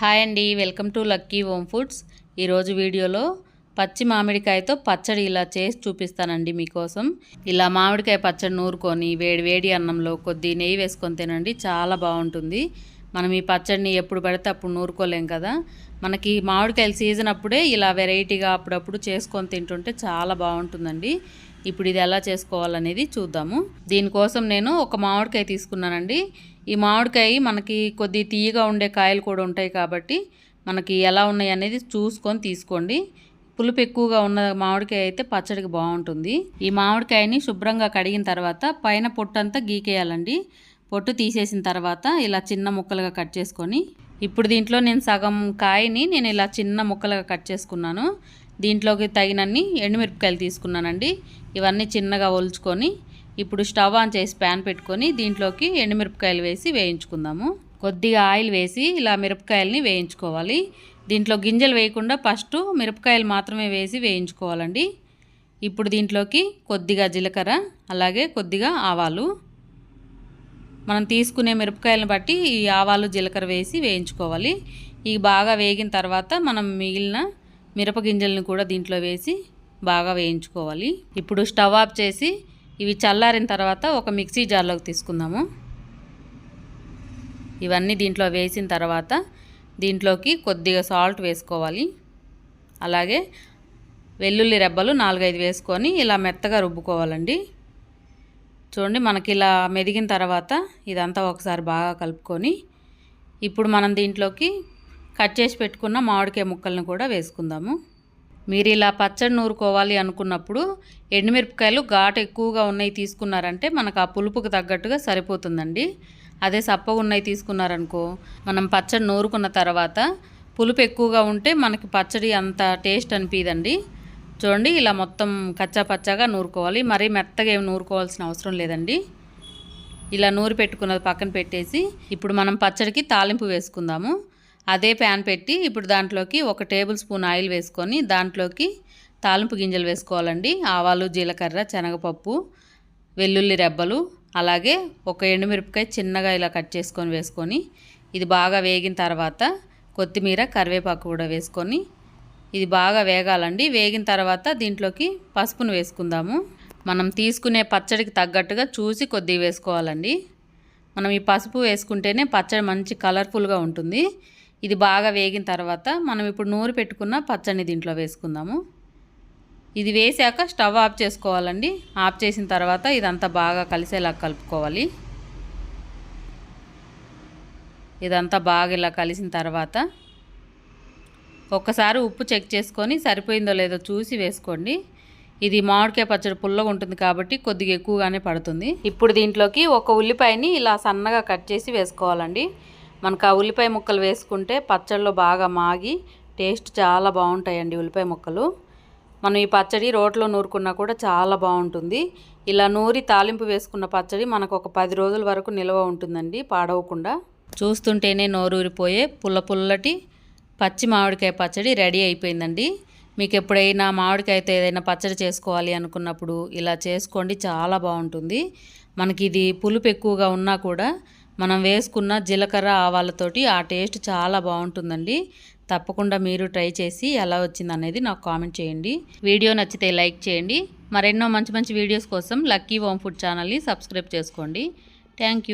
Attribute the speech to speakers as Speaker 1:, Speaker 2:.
Speaker 1: Hi అండి welcome to Lucky Home Foods. ఈరోజు వీడియోలో పచ్చి మామిడికాయతో పచ్చడి ఇలా చేసి చూపిస్తానండి మీకోసం. ఇలా మామిడికాయ పచ్చడి నూరుకొని వేడి వేడి అన్నంలో కొద్ది నెయ్యి వేసుకొని తినండి చాలా బాగుంటుంది. మనం ఈ పచ్చడిని ఎప్పుడు పడితే అప్పుడు నూరుకోలేం కదా. మనకి మామిడికాయల సీజన్ అప్పుడే ఇలా వెరైటీగా అప్పుడప్పుడు చేసుకొని తింటుంటే చాలా బాగుంటుందండి. ఇప్పుడు ఇది ఎలా చేసుకోవాలనేది చూద్దాము. దీనికోసం నేను ఒక మామిడికాయ తీసుకున్నానండి. ఈ మామిడికాయ మనకి కొద్ది తీయగా ఉండే కాయలు కూడా ఉంటాయి కాబట్టి మనకి ఎలా ఉన్నాయి అనేది చూసుకొని తీసుకోండి. పులుపు ఎక్కువగా ఉన్న మామిడికాయ అయితే పచ్చడికి బాగుంటుంది. ఈ మామిడికాయని శుభ్రంగా కడిగిన తర్వాత పైన పొట్టంతా గీకేయాలండి. పొట్టు తీసేసిన తర్వాత ఇలా చిన్న ముక్కలుగా కట్ చేసుకొని ఇప్పుడు దీంట్లో నేను సగం కాయని నేను ఇలా చిన్న ముక్కలుగా కట్ చేసుకున్నాను. దీంట్లోకి తగినన్ని ఎండుమిరపకాయలు తీసుకున్నానండి. ఇవన్నీ చిన్నగా ఒలుచుకొని ఇప్పుడు స్టవ్ ఆన్ చేసి ప్యాన్ పెట్టుకొని దీంట్లోకి ఎండుమిరపకాయలు వేసి వేయించుకుందాము. కొద్దిగా ఆయిల్ వేసి ఇలా మిరపకాయలని వేయించుకోవాలి. దీంట్లో గింజలు వేయకుండా ఫస్ట్ మిరపకాయలు మాత్రమే వేసి వేయించుకోవాలండి. ఇప్పుడు దీంట్లోకి కొద్దిగా జీలకర్ర అలాగే కొద్దిగా ఆవాలు. మనం తీసుకునే మిరపకాయలను బట్టి ఈ ఆవాలు జీలకర్ర వేసి వేయించుకోవాలి. ఇవి బాగా వేగిన తర్వాత మనం మిగిలిన మిరప గింజలను కూడా దీంట్లో వేసి బాగా వేయించుకోవాలి. ఇప్పుడు స్టవ్ ఆఫ్ చేసి ఇవి చల్లారిన తర్వాత ఒక మిక్సీ జార్లోకి తీసుకుందాము. ఇవన్నీ దీంట్లో వేసిన తర్వాత దీంట్లోకి కొద్దిగా సాల్ట్ వేసుకోవాలి. అలాగే వెల్లుల్లి రెబ్బలు నాలుగైదు వేసుకొని ఇలా మెత్తగా రుబ్బుకోవాలండి. చూడండి మనకి ఇలా మెదిగిన తర్వాత ఇదంతా ఒకసారి బాగా కలుపుకొని ఇప్పుడు మనం దీంట్లోకి కట్ చేసి పెట్టుకున్న మామిడికాయ ముక్కలను కూడా వేసుకుందాము. మీరు ఇలా పచ్చడి నూరుకోవాలి అనుకున్నప్పుడు ఎండుమిరపకాయలు ఘాటు ఎక్కువగా ఉన్నాయి తీసుకున్నారంటే మనకు ఆ పులుపుకు తగ్గట్టుగా సరిపోతుందండి. అదే సప్పగా ఉన్నాయి తీసుకున్నారనుకో మనం పచ్చడి నూరుకున్న తర్వాత పులుపు ఎక్కువగా ఉంటే మనకి పచ్చడి అంత టేస్ట్ అనిపిదండి చూడండి ఇలా మొత్తం కచ్చా పచ్చాగా నూరుకోవాలి. మరీ మెత్తగా ఏమి నూరుకోవాల్సిన అవసరం లేదండి. ఇలా నూరి పెట్టుకున్నది పక్కన పెట్టేసి ఇప్పుడు మనం పచ్చడికి తాలింపు వేసుకుందాము. అదే ప్యాన్ పెట్టి ఇప్పుడు దాంట్లోకి ఒక టేబుల్ స్పూన్ ఆయిల్ వేసుకొని దాంట్లోకి తాలింపు గింజలు వేసుకోవాలండి. ఆవాలు జీలకర్ర శనగపప్పు వెల్లుల్లి రెబ్బలు అలాగే ఒక ఎండుమిరపకాయ చిన్నగా ఇలా కట్ చేసుకొని వేసుకొని ఇది బాగా వేగిన తర్వాత కొత్తిమీర కరివేపాకు కూడా వేసుకొని ఇది బాగా వేగాలండి. వేగిన తర్వాత దీంట్లోకి పసుపును వేసుకుందాము. మనం తీసుకునే పచ్చడికి తగ్గట్టుగా చూసి కొద్దిగా వేసుకోవాలండి. మనం ఈ పసుపు వేసుకుంటేనే పచ్చడి మంచి కలర్ఫుల్గా ఉంటుంది. ఇది బాగా వేగిన తర్వాత మనం ఇప్పుడు నూరు పెట్టుకున్న పచ్చడిని దీంట్లో వేసుకుందాము. ఇది వేసాక స్టవ్ ఆఫ్ చేసుకోవాలండి. ఆఫ్ చేసిన తర్వాత ఇదంతా బాగా కలిసేలా కలుపుకోవాలి. ఇదంతా బాగా ఇలా కలిసిన తర్వాత ఒక్కసారి ఉప్పు చెక్ చేసుకొని సరిపోయిందో లేదో చూసి వేసుకోండి. ఇది మామిడికాయ పచ్చడి పుల్లగా ఉంటుంది కాబట్టి కొద్దిగా ఎక్కువగానే పడుతుంది. ఇప్పుడు దీంట్లోకి ఒక ఉల్లిపాయని ఇలా సన్నగా కట్ చేసి వేసుకోవాలండి. మనకు ఆ ఉల్లిపాయ ముక్కలు వేసుకుంటే పచ్చడిలో బాగా మాగి టేస్ట్ చాలా బాగుంటాయండి ఉల్లిపాయ ముక్కలు. మనం ఈ పచ్చడి రోట్లో నూరుకున్నా కూడా చాలా బాగుంటుంది. ఇలా నూరి తాలింపు వేసుకున్న పచ్చడి మనకు ఒక పది రోజుల వరకు నిల్వ ఉంటుందండి పాడవకుండా. చూస్తుంటేనే నోరూరిపోయే పుల్ల పుల్లటి పచ్చి మామిడికాయ పచ్చడి రెడీ అయిపోయిందండి. మీకు ఎప్పుడైనా మామిడికాయతో ఏదైనా పచ్చడి చేసుకోవాలి అనుకున్నప్పుడు ఇలా చేసుకోండి చాలా బాగుంటుంది. మనకి ఇది పులుపు ఎక్కువగా ఉన్నా కూడా మనం వేసుకున్న జీలకర్ర ఆవాలతోటి ఆ టేస్ట్ చాలా బాగుంటుందండి. తప్పకుండా మీరు ట్రై చేసి ఎలా వచ్చింది అనేది నాకు కామెంట్ చేయండి. వీడియో నచ్చితే లైక్ చేయండి. మరెన్నో మంచి మంచి వీడియోస్ కోసం లక్కీ హోమ్ ఫుడ్ ఛానల్ని సబ్స్క్రైబ్ చేసుకోండి. థ్యాంక్